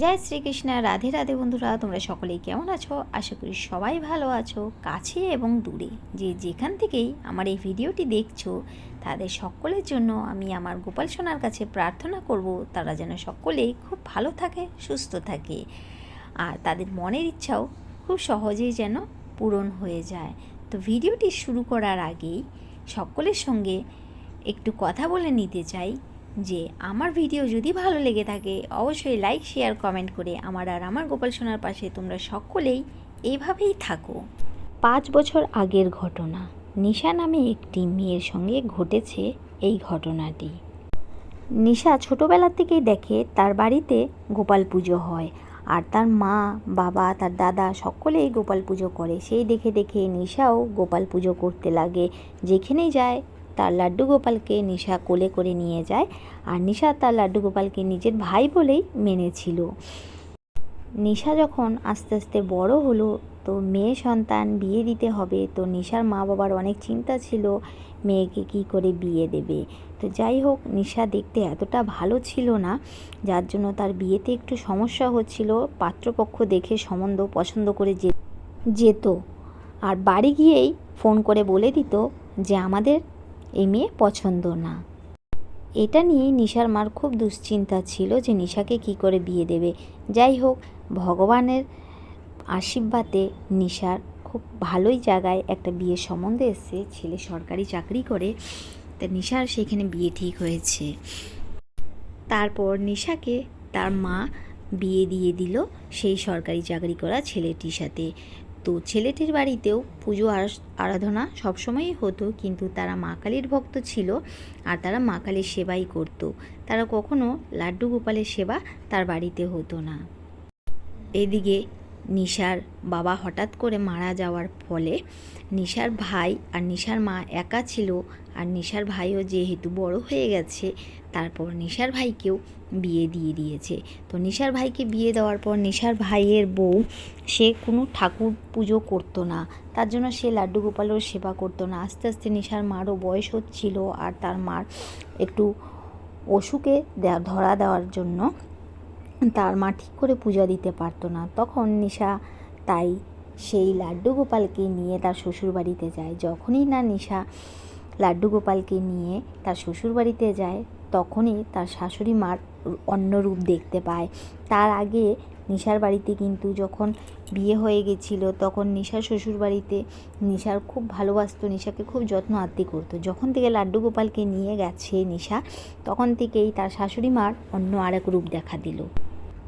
জয় শ্রীকৃষ্ণ, রাধে রাধে বন্ধুরা, তোমরা সকলেই কেমন আছো? আশা করি সবাই ভালো আছো, কাছে এবং দূরে। যে যেখান থেকেই আমার এই ভিডিওটি দেখছ, তাদের সকলের জন্য আমি আমার গোপাল সোনার কাছে প্রার্থনা করব, তারা যেন সকলেই খুব ভালো থাকে, সুস্থ থাকে। আর তাদের মনের ইচ্ছাও খুব সহজেই যেন পূরণ হয়ে যায়। তো ভিডিওটি শুরু করার আগেই সকলের সঙ্গে একটু কথা বলে নিতে চাই। যে আমার ভিডিও যদি ভালো লেগে থাকে, অবশ্যই লাইক শেয়ার কমেন্ট করে আমার আর আমার গোপাল সোনার পাশে তোমরা সকলেই এইভাবেই থাকো। পাঁচ বছর আগের ঘটনা। নিশা নামে একটি মেয়ের সঙ্গে ঘটেছে এই ঘটনাটি। নিশা ছোটোবেলা থেকেই দেখে তার বাড়িতে গোপাল পুজো হয় আর তার মা, বাবা, তার দাদা সকলেই গোপাল পুজো করে। সেই দেখে দেখে নিশাও গোপাল পুজো করতে লাগে। যেখানেই যায় তার লাড্ডু গোপালকে নিশা কোলে করে নিয়ে যায় আর নিশা তার লাড্ডু গোপালকে নিজের ভাই বলেই মেনেছিল। নিশা যখন আস্তে আস্তে বড় হলো, তো মেয়ে সন্তান বিয়ে দিতে হবে, তো নিশার মা বাবার অনেক চিন্তা ছিল, মেয়েকে কি করে বিয়ে দেবে? তো যাই হোক, নিশা দেখতে এতটা ভালো ছিল না, যার জন্য তার বিয়েতে একটু সমস্যা হচ্ছিল, পাত্রপক্ষ দেখে সম্বন্ধ পছন্দ করে যেত। আর বাড়ি গিয়েই ফোন করে বলে দিত যে, আমাদের এই মেয়ে পছন্দ না। এটা নিয়ে নিশার মার খুব দুশ্চিন্তা ছিল যে নিশাকে কি করে বিয়ে দেবে। যাই হোক, ভগবানের আশীর্বাদে নিশার খুব ভালোই জায়গায় একটা বিয়ের সম্বন্ধে এসছে। ছেলে সরকারি চাকরি করে, তা নিশার সেখানে বিয়ে ঠিক হয়েছে। তারপর নিশাকে তার মা বিয়ে দিয়ে দিল সেই সরকারি চাকরি করা ছেলেটির সাথে। তো ছেলেটির বাড়িতেও পুজো আরা- আরাধনা সবসময়ই হতো, কিন্তু তারা মা কালীর ভক্ত ছিল আর তারা মা কালীর সেবাই করত। তারা কখনও লাড্ডু গোপালের সেবা তার বাড়িতে হতো না এদিকে নিশার বাবা হঠাৎ করে মারা যাওয়ার ফলে নিশার ভাই আর নিশার মা একা ছিল আর নিশার ভাইও যেহেতু বড় হয়ে গেছে, তারপর নিশার ভাইকেও বিয়ে দিয়ে দিয়েছে। তো নিশার ভাইকে বিয়ে দেওয়ার পর নিশার ভাইয়ের বউ, সে কোনো ঠাকুর পুজো করতো না। তার জন্য সে লাড্ডু গোপালের সেবা করতো না। আস্তে আস্তে নিশার মারও বয়স হচ্ছিল আর তার মার একটু অসুখে ধরা দেওয়ার জন্য তার মা ঠিক করে পূজা দিতে পারতো না। তখন নিশা তাই সেই লাড্ডু গোপালকে নিয়ে তার শ্বশুরবাড়িতে যায়। যখনই না নিশা লাড্ডু গোপালকে নিয়ে তার শ্বশুরবাড়িতে যায়, তখনই তার শাশুড়ি মার অন্য রূপ দেখতে পায়। তার আগে নিশার বাড়িতে কিন্তু যখন বিয়ে হয়ে গেছিল, তখন নিশার শ্বশুরবাড়িতে নিশার খুব ভালোবাসতো, নিশাকে খুব যত্ন আত্মি করতো। যখন থেকে লাড্ডু গোপালকে নিয়ে গেছে নিশা, তখন থেকেই তার শাশুড়ি মার অন্য আরেক রূপ দেখা দিল।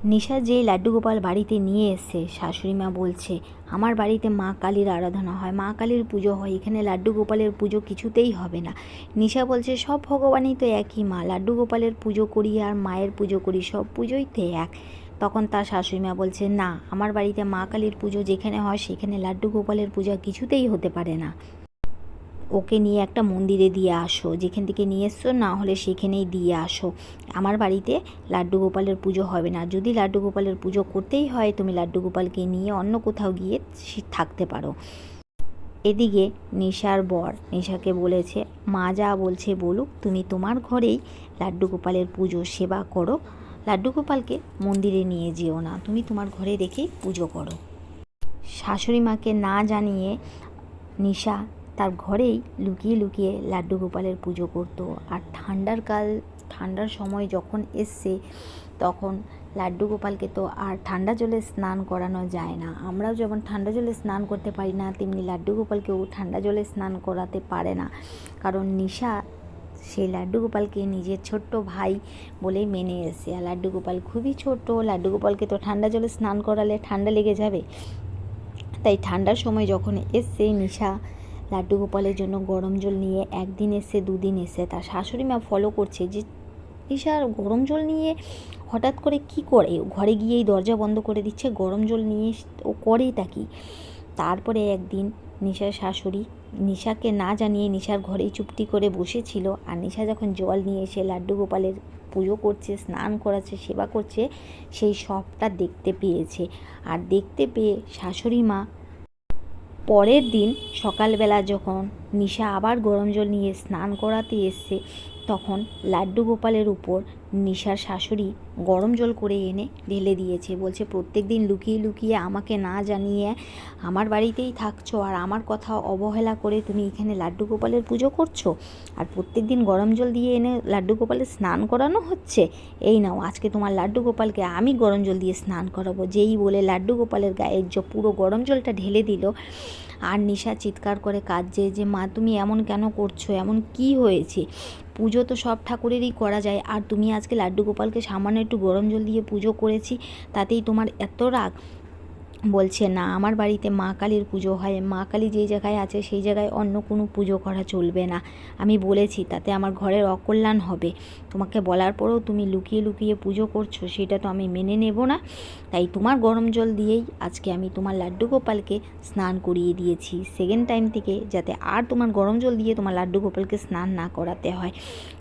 নিশা যেই লাড্ডু গোপাল বাড়িতে নিয়ে এসে শাশুড়ি মা বলছে, আমার বাড়িতে মা কালীর আরাধনা হয়, মা কালীর পুজো হয়, এখানে লাড্ডু গোপালের পুজো কিছুতেই হবে না। নিশা বলছে, সব ভগবানই তো একই মা লাড্ডু গোপালের পুজো করি আর মায়ের পুজো করি, সব পুজোই তো এক। তখন তার শাশুড়ি মা বলছে, না, আমার বাড়িতে মা কালীর পুজো যেখানে হয়, সেখানে লাড্ডু গোপালের পূজা কিছুতেই হতে পারে না। ওকে নিয়ে একটা মন্দিরে দিয়ে আসো। যেখান থেকে নিয়ে এসছো, না হলে সেখানেই দিয়ে আসো। আমার বাড়িতে লাড্ডু গোপালের পুজো হবে না। যদি লাড্ডু গোপালের পুজো করতেই হয়, তুমি লাড্ডু গোপালকে নিয়ে অন্য কোথাও গিয়ে থাকতে পারো। এদিকে নিশার বর নিশাকে বলেছে, মা যা বলছে বলুক, তুমি তোমার ঘরেই লাড্ডু গোপালের পুজো সেবা করো। লাড্ডু গোপালকে মন্দিরে নিয়ে যেও না, তুমি তোমার ঘরে রেখেই পুজো করো। শাশুড়ি মাকে না জানিয়ে নিশা তার ঘরেই লুকিয়ে লুকিয়ে লাড্ডু গোপালের পুজো করতো। আর ঠান্ডার কাল, ঠান্ডার সময় যখন এসছে, তখন লাড্ডু গোপালকে তো আর ঠান্ডা জলে স্নান করানো যায় না। আমরাও যেমন ঠান্ডা জলে স্নান করতে পারি না, তেমনি লাড্ডু গোপালকেও ঠান্ডা জলে স্নান করাতে পারে না। কারণ নিশা সেই লাড্ডু গোপালকে নিজের ছোট্ট ভাই বলেই মেনে এসে আর লাড্ডু গোপাল খুবই ছোট লাড্ডু গোপালকে তো ঠান্ডা জলে স্নান করালে ঠান্ডা লেগে যাবে। তাই ঠান্ডার সময় যখন এসছে, নিশা লাড্ডু গোপালের জন্য গরম জল নিয়ে একদিন এসে, দুদিন এসে তার শাশুড়ি মা ফলো করছে যে নিশার গরম জল নিয়ে হঠাৎ করে কি করে? ঘরে গিয়েই দরজা বন্ধ করে দিচ্ছে, গরম জল নিয়ে ও করেই তা কি? তারপরে একদিন নিশার শাশুড়ি নিশাকে না জানিয়ে নিশার ঘরেই চুপটি করে বসেছিল আর নিশা যখন জল নিয়ে এসে লাড্ডু গোপালের পুজো করছে, স্নান করাচ্ছে, সেবা করছে, সেই সবটা দেখতে পেয়েছে। আর দেখতে পেয়ে শাশুড়ি মা পরের দিন সকালবেলা যখন নিশা আবার গরম জল নিয়ে স্নান করাতে এসছে তখন লাড্ডু গোপালের উপর নিশার শাশুড়ি গরম জল করে এনে ঢেলে দিয়েছে। বলছে, প্রত্যেক দিন লুকিয়ে লুকিয়ে আমাকে না জানিয়ে আমার বাড়িতেই থাকছো আর আমার কথা অবহেলা করে তুমি এখানে লাড্ডু গোপালের পুজো করছ? আর প্রত্যেক দিন গরম জল দিয়ে এনে লাড্ডু গোপালের স্নান করানো হচ্ছে? এই নাও, আজকে তোমার লাড্ডু গোপালকে আমি গরম জল দিয়ে স্নান করাবো। যেই বলে লাড্ডু গোপালের গায়ে পুরো গরম জলটা ঢেলে দিল আর নিশা চিৎকার করে কাঁদছে যে, মা, তুমি এমন কেন করছ? এমন কি হয়েছে? পুজো তো সব ঠাকুরেরই করা যায়। আর তুমি আজকে লাড্ডু গোপালকে সামান্য একটু গরম জল দিয়ে পুজো করেছি, তাতেই তোমার এত রাগ। বলছে, না, আমার বাড়িতে মা কালীর পুজো হয়। মা কালী যেই জায়গায় আছে, সেই জায়গায় অন্য কোনো পুজো করা চলবে না। আমি বলেছি, তাতে আমার ঘরের অকল্যাণ হবে। তোমাকে বলার পরেও তুমি লুকিয়ে লুকিয়ে পুজো করছ, সেটা তো আমি মেনে নেব না। তাই তোমার গরম জল দিয়েই আজকে আমি তোমার লাড্ডু গোপালকে স্নান করিয়ে দিয়েছি। সেকেন্ড টাইম থেকে যাতে আর তোমার গরম জল দিয়ে তোমার লাড্ডু গোপালকে স্নান না করাতে হয়।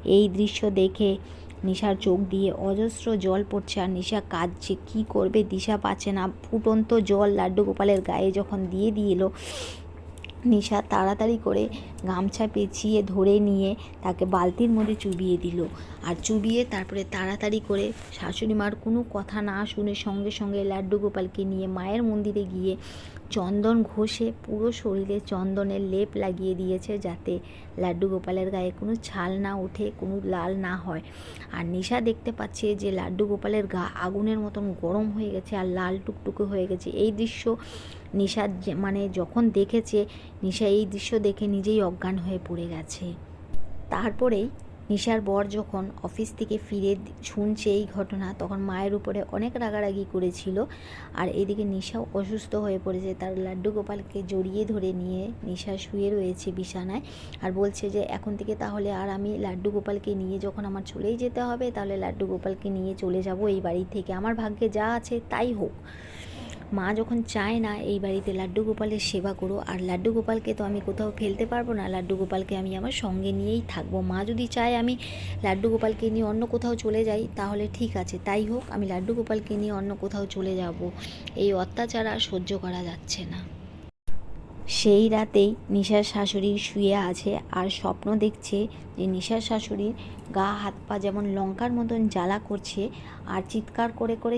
এই দৃশ্য দেখে নিশার চোখ দিয়ে অজস্র জল পড়ছে আর নিশা কাঁদছে। কী করবে? দিশা পাচ্ছে না। ফুটন্ত জল লাড্ডু গোপালের গায়ে যখন দিয়ে দিল, নিশা তাড়াতাড়ি করে গামছা পেঁচিয়ে ধরে নিয়ে তাকে বালতির মধ্যে চুবিয়ে দিল। আর চুবিয়ে তারপরে তাড়াতাড়ি করে শাশুড়ি মার কোনো কথা না শুনে সঙ্গে সঙ্গে লাড্ডু গোপালকে নিয়ে মায়ের মন্দিরে গিয়ে চন্দন ঘষে পুরো শরীরে চন্দনের লেপ লাগিয়ে দিয়েছে যাতে লাড্ডু গোপালের গায়ে কোনো ছাল না ওঠে, কোনো লাল না হয়। আর নিশা দেখতে পাচ্ছে যে লাড্ডু গোপালের গা আগুনের মতন গরম হয়ে গেছে আর লাল টুকটুকে হয়ে গেছে। এই দৃশ্য নিশা মানে যখন দেখেছে, নিশা এই দৃশ্য দেখে নিজেই অজ্ঞান হয়ে পড়ে গেছে। তারপরেই নিশার বর যখন অফিস থেকে ফিরে শুনছে এই ঘটনা, তখন মায়ের উপরে অনেক রাগারাগি করেছিল। আর এদিকে নিশাও অসুস্থ হয়ে পড়েছে। তার লাড্ডু গোপালকে জড়িয়ে ধরে নিয়ে নিশা শুয়ে রয়েছে বিছানায় আর বলছে যে, এখন থেকে তাহলে আর আমি লাড্ডু গোপালকে নিয়ে যখন আমার চলেই যেতে হবে, তাহলে লাড্ডু গোপালকে নিয়ে চলে যাব এই বাড়ি থেকে। আমার ভাগ্যে যা আছে তাই হোক। মা যখন চায় না এই বাড়িতে লাড্ডু গোপালের সেবা করো, আর লাড্ডু গোপালকে তো আমি কোথাও ফেলতে পারব না, লাড্ডু গোপালকে আমি আমার সঙ্গে নিয়েই থাকব। মা যদি চায় আমি লাড্ডু গোপালকে নিয়ে অন্য কোথাও চলে যাই, তাহলে ঠিক আছে, তাই হোক, আমি লাড্ডু গোপালকে নিয়ে অন্য কোথাও চলে যাব। এই অত্যাচার আর সহ্য করা যাচ্ছে না। সেই রাতেই নিশার শাশুড়ি শুয়ে আছে, আর স্বপ্ন দেখছে যে নিশার শাশুড়ির গা হাত পা যেমন লঙ্কার মতন জ্বালা করছে, আর চিৎকার করে করে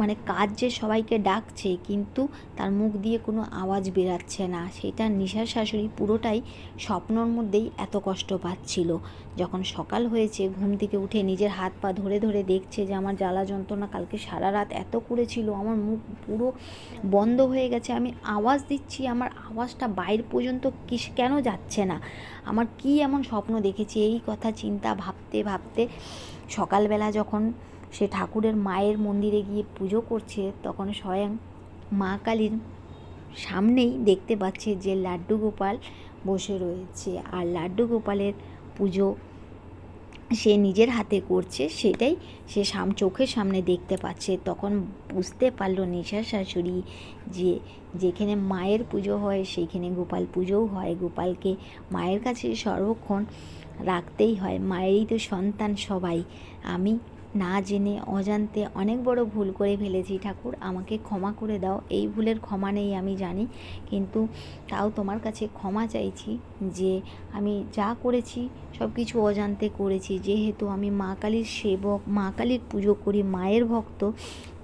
মানে কাজ যে সবাইকে ডাকছে, কিন্তু তার মুখ দিয়ে কোনো আওয়াজ বেরাচ্ছে না। সেটা নিশার শাশুড়ি পুরোটাই স্বপ্নর মধ্যেই এত কষ্ট পাচ্ছিল। যখন সকাল হয়েছে, ঘুম থেকে উঠে নিজের হাত পা ধরে ধরে দেখছে যে আমার জ্বালা যন্ত্রণা কালকে সারা রাত এত করেছিল, আমার মুখ পুরো বন্ধ হয়ে গেছে। আমি আওয়াজ দিচ্ছি, আমার আওয়াজটা বাইর পর্যন্ত কিস, কেন যাচ্ছে না? আমার কি এমন স্বপ্ন দেখেছি? এই কথা চিন্তা ভাবতে ভাবতে সকালবেলা যখন সে ঠাকুরের মায়ের মন্দিরে গিয়ে পুজো করছে, তখন স্বয়ং মা কালীর সামনেই দেখতে পাচ্ছে যে লাড্ডু গোপাল বসে রয়েছে। আর লাড্ডু গোপালের পুজো সে নিজের হাতে করছে, সেটাই সে সাম, চোখের সামনে দেখতে পাচ্ছে। তখন বুঝতে পারল নিশার শাশুড়ি যে যেখানে মায়ের পুজো হয় সেইখানে গোপাল পুজোও হয়। গোপালকে মায়ের কাছে সর্বক্ষণ রাখতেই হয়। মায়েরই তো সন্তান সবাই। আমি না জেনে অজান্তে অনেক বড় ভুল করে ফেলেছি, ঠাকুর। আমাকে ক্ষমা করে দাও। এই ভুলের ক্ষমা নেই, আমি জানি। কিন্তু তাও তোমার কাছে ক্ষমা চাইছি যে আমি যা করেছি সব কিছু অজান্তে করেছি। যেহেতু আমি মা কালীর সেবক, মা কালীর পুজো করি, মায়ের ভক্ত,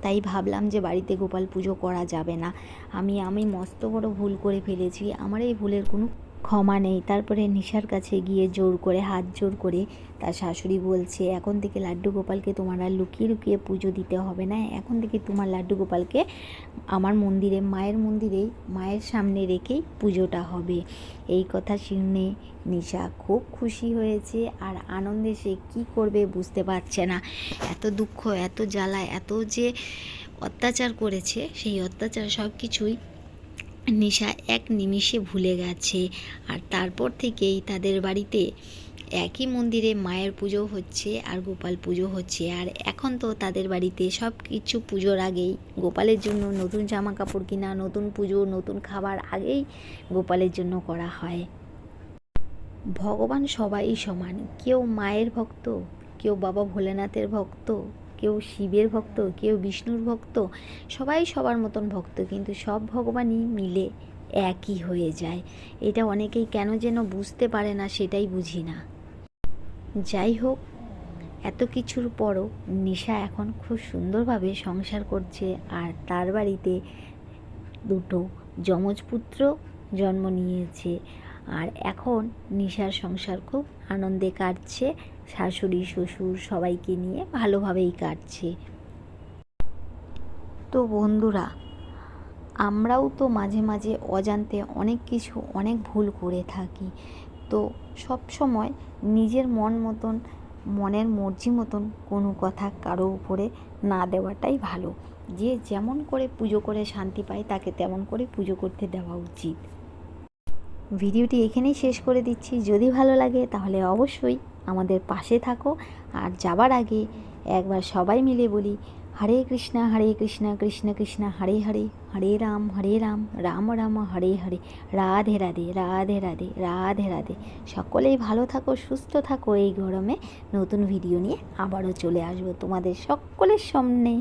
তাই ভাবলাম যে বাড়িতে গোপাল পুজো করা যাবে না। আমি আমি মস্ত বড় ভুল করে ফেলেছি। আমার এই ভুলের কোনো ক্ষমা নেই। তারপরে নিশার কাছে গিয়ে জোর করে, হাত জোর করে তার শাশুড়ি বলছে, এখন থেকে লাড্ডু গোপালকে তোমার আর লুকিয়ে লুকিয়ে পুজো দিতে হবে না। এখন থেকে তোমার লাড্ডু গোপালকে আমার মন্দিরে, মায়ের মন্দিরেই মায়ের সামনে রেখেই পুজোটা হবে। এই কথা শুনে নিশা খুব খুশি হয়েছে আর আনন্দে সে কী করবে বুঝতে পারছে না। এত দুঃখ, এত জ্বালা, এত যে অত্যাচার করেছে, সেই অত্যাচার সব কিছুই নিশা এক নিমিষে ভুলে গেছে আর তারপর থেকেই তাদের বাড়িতে একই মন্দিরে মায়ের পুজো হচ্ছে আর গোপাল পুজো হচ্ছে। আর এখন তো তাদের বাড়িতে সব কিছু পুজোর আগেই গোপালের জন্য নতুন জামা কাপড় কিনা, নতুন পুজো, নতুন খাবার আগেই গোপালের জন্য করা হয়। ভগবান সবাই সমান। কেউ মায়ের ভক্ত, কেউ বাবা ভোলেনাথের ভক্ত কেউ শিবের ভক্ত, কেউ বিষ্ণুর ভক্ত, সবাই সবার মতন ভক্ত, কিন্তু সব ভগবানই মিলে একই হয়ে যায়। এটা অনেকেই কেন যেন বুঝতে পারে না, সেটাই বুঝি না। যাই হোক, এত কিছুর পরও নিশা এখন খুব সুন্দরভাবে সংসার করছে, আর তার বাড়িতে দুটো যমজ পুত্র জন্ম নিয়েছে। আর এখন নিশার সংসার খুব আনন্দে কাটছে। শাশুড়ি, শ্বশুর সবাইকে নিয়ে ভালোভাবেই কাটছে। তো বন্ধুরা, আমরাও তো মাঝে মাঝে অজান্তে অনেক কিছু, অনেক ভুল করে থাকি। তো সব সময় নিজের মন মতন, মনের মর্জি মতন কোনো কথা কারও উপরে না দেওয়াটাই ভালো। যে যেমন করে পুজো করে শান্তি পায়, তাকে তেমন করে পুজো করতে দেওয়া উচিত। ভিডিওটি এখানেই শেষ করে দিচ্ছি। যদি ভালো লাগে তাহলে অবশ্যই আমাদের পাশে থাকো। আর যাবার আগে একবার সবাই মিলে বলি, হরে কৃষ্ণা হরে কৃষ্ণা, কৃষ্ণ কৃষ্ণ, হরে হরে হরে রাম হরে রাম রাম রাম, হরে হরে, রাধে রাধে রাধে রাধে রাধে রাধে। সকলেই ভালো থাকো, সুস্থ থাকো। এই গরমে নতুন ভিডিও নিয়ে আবারও চলে আসব তোমাদের সকলের সামনে।